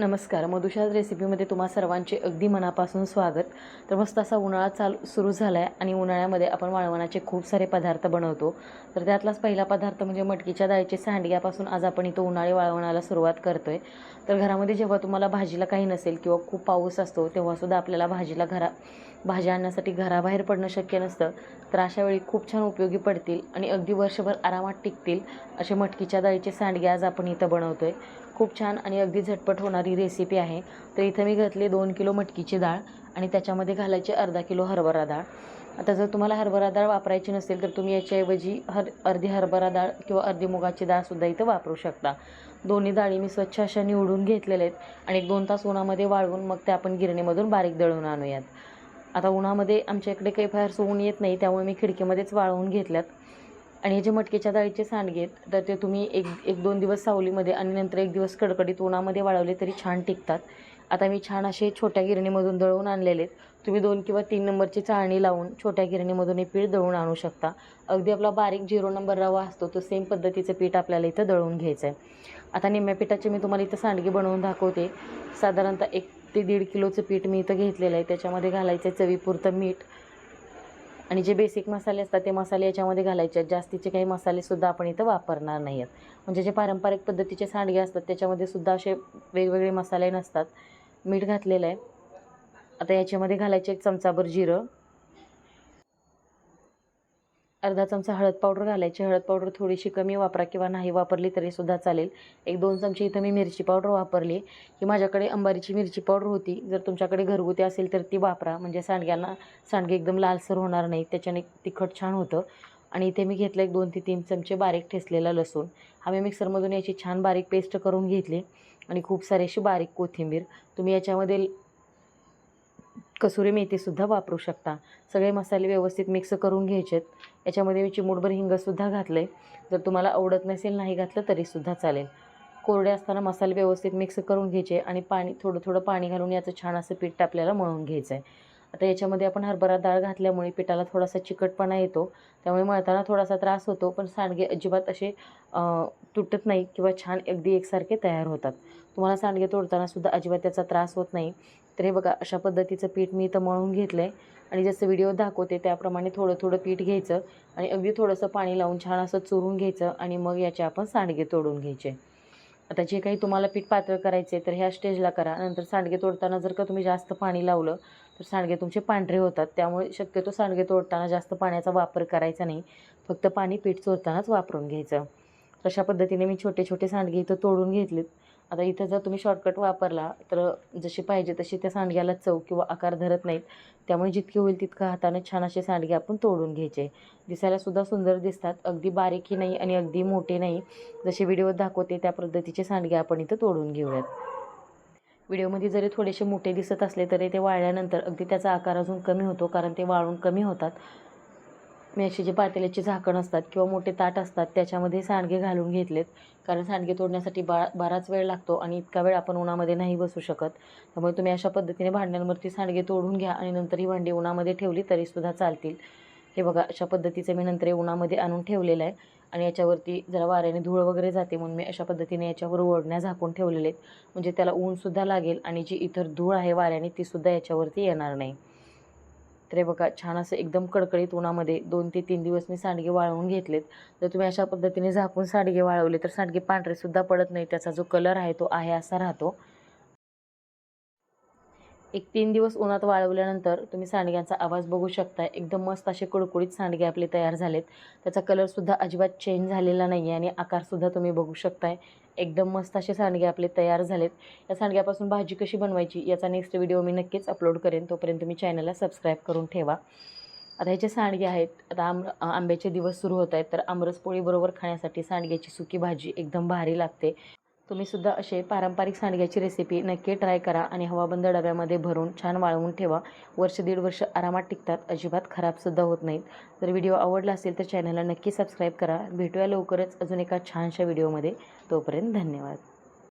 नमस्कार. मधुशाज रेसिपीमध्ये तुम्हा सर्वांचे अगदी मनापासून स्वागत. तर मस्त असा उन्हाळा चालू सुरू झाला आहे आणि उन्हाळ्यामध्ये आपण वाळवणाचे खूप सारे पदार्थ बनवतो. तर त्यातलाच पहिला पदार्थ म्हणजे मटकीच्या डाळीचे सांडग्यापासून आज आपण इथं उन्हाळी वाळवणाला सुरुवात करतो आहे तर घरामध्ये जेव्हा तुम्हाला भाजीला काही नसेल किंवा खूप पाऊस असतो तेव्हासुद्धा आपल्याला भाजीला घरा भाज्या आणण्यासाठी घराबाहेर पडणं शक्य नसतं. तर अशा वेळी खूप छान उपयोगी पडतील आणि अगदी वर्षभर आरामात टिकतील असे मटकीच्या डाळीचे सांडगे आज आपण इथं बनवतो आहे खूप छान आणि अगदी झटपट होणारी रेसिपी आहे. तर इथं मी घातली दोन किलो मटकीची डाळ आणि त्याच्यामध्ये घालायची अर्धा किलो हरभरा डाळ. आता जर तुम्हाला हरभरा डाळ वापरायची नसेल तर तुम्ही याच्याऐवजी हर अर्धी हरभरा डाळ किंवा अर्धी मुगाची डाळसुद्धा इथं वापरू शकता. दोन्ही डाळी मी स्वच्छ अशा निवडून घेतलेल्या आहेत आणि एक दोन तास उन्हामध्ये वाळवून मग त्या आपण गिरणीमधून बारीक दळून आणूयात. आता उन्हामध्ये आमच्या इकडे काही फारसं ऊन येत नाही त्यामुळे मी खिडकीमध्येच वाळवून घेतल्यात. आणि हे जे मटकीच्या डाळीचे सांडगे आहेत तर ते तुम्ही एक एक दोन दिवस सावलीमध्ये आणि नंतर एक दिवस कडकडीत उन्हामध्ये वाळवले तरी छान टिकतात. आता मी छान असे छोट्या गिरणीमधून दळवून आणलेले आहेत. तुम्ही दोन किंवा तीन नंबरची चाळणी लावून छोट्या गिरणीमधून हे पीठ दळून आणू शकता. अगदी आपला बारीक झिरो नंबर रवा असतो तो सेम पद्धतीचं पीठ आपल्याला इथं दळून घ्यायचं आहे आता निम्म्या पिठाचे मी तुम्हाला इथं सांडगे बनवून दाखवते. साधारणतः एक ते दीड किलोचं पीठ मी इथं घेतलेलं आहे. त्याच्यामध्ये घालायचं आहे चवीपुरतं मीठ. आणि जे बेसिक मसाले असतात ते मसाले याच्यामध्ये घालायचे आहेत. जास्तीचे काही मसालेसुद्धा आपण इथं वापरणार नाही आहेत म्हणजे जे पारंपरिक पद्धतीचे सांडगे असतात त्याच्यामध्ये सुद्धा असे वेगवेगळे मसाले नसतात. मीठ घातलेलं आहे. आता याच्यामध्ये घालायचे एक चमचाभर जिरं. अर्धा चमचा हळद पावडर घालायची. हळद पावडर थोडीशी कमी वापरा किंवा नाही वापरली तरीसुद्धा चालेल. एक दोन चमचे इथं मी मिरची पावडर वापरली. ही माझ्याकडे अंबारीची मिरची पावडर होती. जर तुमच्याकडे घरगुती असेल तर ती वापरा. म्हणजे सांडग्यांना सांडगे एकदम लालसर होणार नाही त्याच्याने तिखट छान होतं. आणि इथे मी घेतलं एक दोन ते तीन चमचे बारीक ठेसलेला लसूण. हा मी मिक्सरमधून याची छान बारीक पेस्ट करून घेतली. आणि खूप सारी अशी बारीक कोथिंबीर. तुम्ही याच्यामध्ये कसुरी मेथीसुद्धा वापरू शकता. सगळे मसाले व्यवस्थित मिक्स करून घ्यायचे आहेत याच्यामध्ये मी चिमूटभर हिंगसुद्धा घातलं आहे जर तुम्हाला आवडत नसेल नाही घातलं तरीसुद्धा चालेल. कोरडे असताना मसाले व्यवस्थित मिक्स करून घ्यायचे आणि पाणी थोडं थोडं पाणी घालून याचं छान असं पीठ आपल्याला मळून घ्यायचं आहे आता याच्यामध्ये आपण हरभरा डाळ घातल्यामुळे पिठाला थोडासा चिकटपणा येतो. त्यामुळे मळताना थोडासा त्रास होतो पण सांडगे अजिबात असे तुटत नाही किंवा छान अगदी एकसारखे तयार होतात. तुम्हाला सांडगे तोडतानासुद्धा अजिबात त्याचा त्रास होत नाही. तर हे बघा अशा पद्धतीचं पीठ मी इथं मळून घेतलं आहे आणि जसं व्हिडिओ दाखवते त्याप्रमाणे थोडं थोडं पीठ घ्यायचं आणि अगदी थोडंसं पाणी लावून छान असं चुरून घ्यायचं आणि मग याचे आपण सांडगे तोडून घ्यायचे. आता जे काही तुम्हाला पीठ पातळ करायचे तर ह्या स्टेजला करा. नंतर सांडगे तोडताना जर का तुम्ही जास्त पाणी लावलं तर सांडगे तुमचे पांढरे होतात. त्यामुळे शक्यतो सांडगे तोडताना जास्त पाण्याचा वापर करायचा नाही. फक्त पाणी पीठ चोरतानाच वापरून घ्यायचं. अशा पद्धतीने मी छोटे छोटे सांडगे इथं तोडून घेतलेत. आता इथं जर तुम्ही शॉर्टकट वापरला तर जशी पाहिजे तशी त्या सांडग्याला चव किंवा आकार धरत नाहीत. त्यामुळे जितके होईल तितकं हाताने छान असे सांडगे आपण तोडून घ्यायचे. दिसायलासुद्धा सुंदर दिसतात अगदी बारीकही नाही आणि अगदी मोठे नाही. जसे व्हिडिओत दाखवते त्या पद्धतीचे सांडगे आपण इथं तोडून घेऊयात. व्हिडिओमध्ये जरी थोडेसे मोठे दिसत असले तरी ते वाळल्यानंतर अगदी त्याचा आकार अजून कमी होतो कारण ते वाळून कमी होतात. मी असे जे पातेल्याची झाकण असतात किंवा मोठे ताट असतात त्याच्यामध्ये सांडगे घालून घेतलेत. कारण सांडगे तोडण्यासाठी बा बराच वेळ लागतो आणि इतका वेळ आपण उन्हामध्ये नाही बसू शकत. त्यामुळे तुम्ही अशा पद्धतीने भांड्यांवरती सांडगे तोडून घ्या आणि नंतर ही भांडी उन्हामध्ये ठेवली तरीसुद्धा चालतील. हे बघा अशा पद्धतीचं मी नंतर उन्हामध्ये आणून ठेवलेलं आहे. आणि याच्यावरती जरा वाऱ्याने धूळ वगैरे जाते म्हणून मी अशा पद्धतीने याच्यावर ओढण्या झाकून ठेवलेले आहेत. म्हणजे त्याला ऊनसुद्धा लागेल आणि जी इतर धूळ आहे वाऱ्याने तीसुद्धा याच्यावरती येणार नाही. तर बघा छान असं एकदम कडकडीत उन्हामध्ये दोन ते तीन दिवस मी सांडगे वाळवून घेतलेत. जर तुम्ही अशा पद्धतीने झाकून सांडगे वाळवले तर सांडगे पांढरेसुद्धा पडत नाही. त्याचा जो कलर आहे तो आहे असा राहतो. एक तीन दिवस उन्हात वाळवल्यानंतर तुम्ही सांडग्यांचा आवाज बघू शकता एकदम मस्त असे कुडकुडीत सांडगे आपले तयार झालेत. त्याचा कलरसुद्धा अजिबात चेंज झालेला नाही आहे आणि आकारसुद्धा तुम्ही बघू शकताय. एकदम मस्त असे सांडगे आपले तयार झालेत. या सांडग्यापासून भाजी कशी बनवायची याचा नेक्स्ट व्हिडिओ मी नक्कीच अपलोड करेन. तोपर्यंत तुम्ही चॅनलला सबस्क्राईब करून ठेवा. आता ह्याचे सांडगे आहेत आता आम आंब्याचे दिवस सुरू होत आहेत तर आमरसपोळीबरोबर खाण्यासाठी सांडग्याची सुकी भाजी एकदम भारी लागते. तुम्हीसुद्धा असे पारंपरिक सांडग्याची रेसिपी नक्की ट्राय करा आणि हवाबंद डब्यामध्ये भरून छान वाळवून ठेवा. वर्ष दीड वर्ष आरामात टिकतात अजिबात खराबसुद्धा होत नाहीत. जर व्हिडिओ आवडला असेल तर चॅनलला नक्की सबस्क्राईब करा. भेटूया लवकरच अजून एका छानशा व्हिडिओमध्ये तोपर्यंत धन्यवाद.